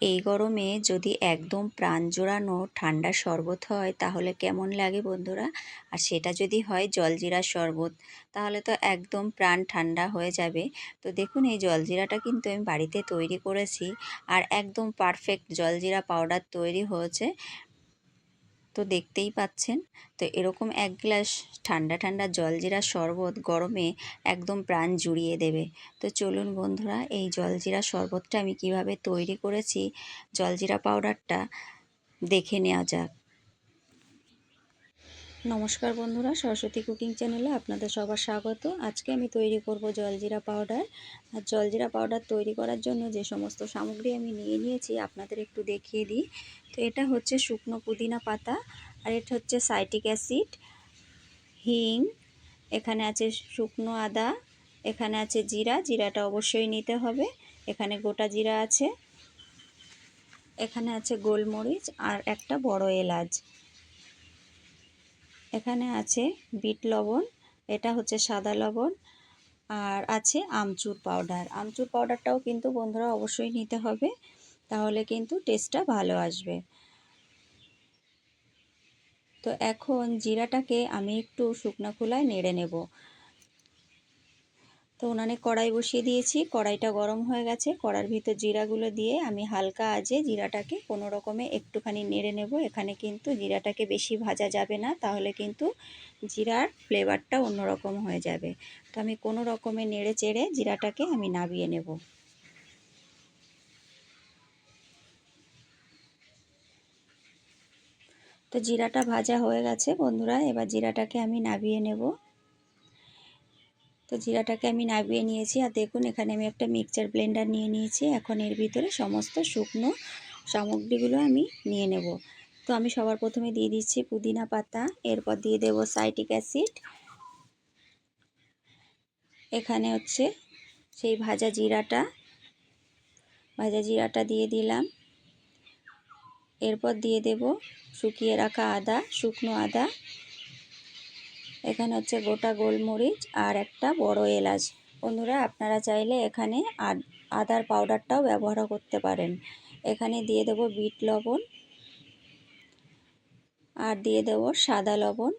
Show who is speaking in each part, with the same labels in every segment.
Speaker 1: এই গরমে যদি একদম প্রাণ জোড়ানো ঠান্ডা শরবত হয়, তাহলে কেমন লাগে বন্ধুরা? আর সেটা যদি হয় জলজিরা শরবত, তাহলে তো একদম প্রাণ ঠান্ডা হয়ে যাবে। তো দেখুন, এই জলজিরাটা কিন্তু আমি বাড়িতে তৈরি করেছি, আর একদম পারফেক্ট জলজিরা পাউডার তৈরি হয়েছে। তো দেখতেই পাচ্ছেন। তো এরকম এক গ্লাস ঠান্ডা ঠান্ডা জলজিরা শরবত গরমে একদম প্রাণ জুড়িয়ে দেবে। তো চলুন বন্ধুরা, এই জলজিরা শরবতটা আমি কীভাবে তৈরি করেছি জলজিরা পাউডারটা দেখে নেওয়া যাক। নমস্কার বন্ধুরা, সরস্বতী কুকিং চ্যানেলে আপনাদের সবার স্বাগত। আজকে আমি তৈরি করব জলজিরা পাউডার। আর জলজিরা পাউডার তৈরি করার জন্য যে সমস্ত সামগ্রী আমি নিয়ে নিয়েছি, আপনাদের একটু দেখিয়ে দিই। তো এটা হচ্ছে শুকনো পুদিনা পাতা, আর এটা হচ্ছে সাইটিক অ্যাসিড, হিং, এখানে আছে শুকনো আদা, এখানে আছে জিরা, জিরাটা অবশ্যই নিতে হবে। এখানে গোটা জিরা আছে, এখানে আছে গোলমরিচ, আর একটা বড় এলাচ। এখানে আছে বিট লবণ, এটা হচ্ছে সাদা লবণ, আর আছে আমচুর পাউডার। আমচুর পাউডারটাও কিন্তু বন্ধুরা অবশ্যই নিতে হবে, তাহলে কিন্তু টেস্টটা ভালো আসবে। তো এখন জিরাটাকে আমি একটু শুকনো খোলায় নেড়ে নেব। তো উনানে কড়াই বসিয়ে দিয়েছি। কড়াইটা গরম হয়ে গেছে। কড়ার ভিতর জিরাগুলো দিয়ে আমি হালকা আজে জিরাটাকে কোনো রকমে একটুখানি নেড়ে নেব। এখানে কিন্তু জিরাটাকে বেশি ভাজা যাবে না, তাহলে কিন্তু জিরার ফ্লেভারটা অন্যরকম হয়ে যাবে। তো আমি কোনো রকমে নেড়ে চেড়ে জিরাটাকে আমি নাবিয়ে নেব। তো জিরাটা ভাজা হয়ে গেছে বন্ধুরা, এবার জিরাটাকে আমি নাবিয়ে নেব। তো জিরাটাকে আমি নাবিয়ে নিয়েছি আর দেখুন এখানে আমি একটা মিক্সচার ব্লেন্ডার নিয়ে নিয়েছি। এখন এর ভিতরে সমস্ত শুকনো সামগ্রীগুলো আমি নিয়ে নেব। তো আমি সবার প্রথমে দিয়ে দিচ্ছি পুদিনা পাতা, এরপর দিয়ে দেব সাইটিক অ্যাসিড। এখানে হচ্ছে সেই ভাজা জিরাটা ভাজা জিরাটা দিয়ে দিলাম। এরপর দিয়ে দেব শুকিয়ে রাখা আদা, শুকনো আদা এখানে হচ্ছে গোটা গোলমরিচ আর একটা বড় এলাচ। বন্ধুরা, আপনারা চাইলে এখানে আদার পাউডারটাও ব্যবহার করতে পারেন। এখানে দিয়ে দেব বিট লবণ আর দিয়ে দেব সাদা লবণ।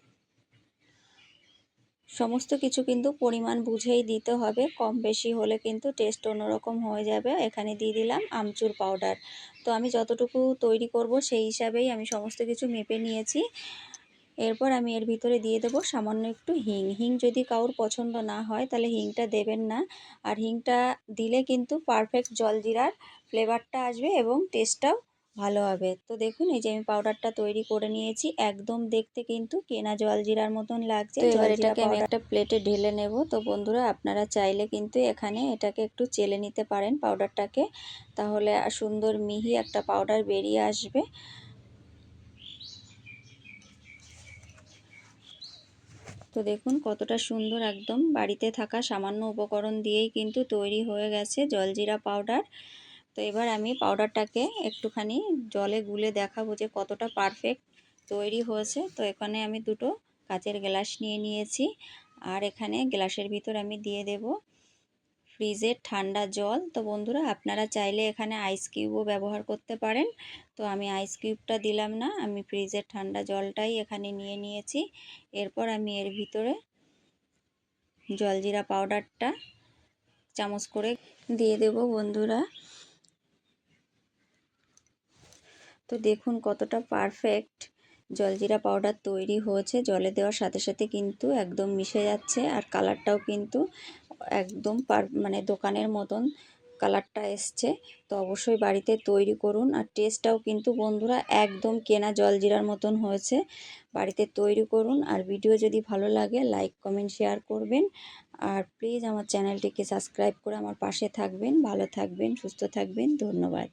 Speaker 1: সমস্ত কিছু কিন্তু পরিমাণ বুঝেই দিতে হবে। কম বেশি হলে কিন্তু টেস্ট অন্যরকম হয়ে যাবে। এখানে দিয়ে দিলাম আমচুর পাউডার। তো আমি যতটুকু তৈরি করব সেই হিসাবেই আমি সমস্ত কিছু মেপে নিয়েছি। এরপর আমি এর ভিতরে দিয়ে দেবো সামান্য একটু হিং। হিং যদি কাউর পছন্দ না হয় তাহলে হিংটা দেবেন না। আর হিংটা দিলে কিন্তু পারফেক্ট জলজিরার ফ্লেভারটা আসবে এবং টেস্টটাও ভালো হবে। তো দেখুন এই যে আমি পাউডারটা তৈরি করে নিয়েছি একদম দেখতে কিন্তু কেনা জলজিরার মতন লাগছে। এবার এটাকে আমি একটা প্লেটে ঢেলে নেব। তো বন্ধুরা আপনারা চাইলে কিন্তু এখানে এটাকে একটু চেলে নিতে পারেন পাউডারটাকে তাহলে সুন্দর মিহি একটা পাউডার বেরিয়ে আসবে। তো দেখুন কতটা সুন্দর একদম। বাড়িতে থাকা সামান্য উপকরণ দিয়েই কিন্তু তৈরি হয়ে গেছে জলজিরা পাউডার। তো এবার আমি পাউডারটাকে একটুখানি জলে গুলে দেখাবো যে কতটা পারফেক্ট তৈরি হয়েছে। তো এখানে আমি দুটো কাচের গ্লাস নিয়ে নিয়েছি। আর এখানে গ্লাসের ভিতর আমি দিয়ে দেব ফ্রিজের ঠান্ডা জল। তো বন্ধুরা, আপনারা চাইলে এখানে আইস কিউবও ব্যবহার করতে পারেন। তো আমি আইস কিউবটা দিলাম না, আমি ফ্রিজের ঠান্ডা জলটাই এখানে নিয়ে নিয়েছি। এরপর আমি এর ভিতরে জলজিরা পাউডারটা চামচ করে দিয়ে দেব বন্ধুরা। তো দেখুন কতটা পারফেক্ট। জলজিরা পাউডার তৈরি হয়েছে। জলে দেওয়ার সাথে সাথে কিন্তু একদম মিশে যাচ্ছে আর কালারটাও কিন্তু একদম পার মানে দোকানের মতন কালারটা এসছে। তো অবশ্যই বাড়িতে তৈরি করুন। আর টেস্টটাও কিন্তু বন্ধুরা একদম কেনা জলজিরার মতন হয়েছে। বাড়িতে তৈরি করুন। আর ভিডিও যদি ভালো লাগে, লাইক, কমেন্ট, শেয়ার করবেন। আর প্লিজ আমার চ্যানেলটিকে সাবস্ক্রাইব করে আমার পাশে থাকবেন। ভালো থাকবেন, সুস্থ থাকবেন। ধন্যবাদ।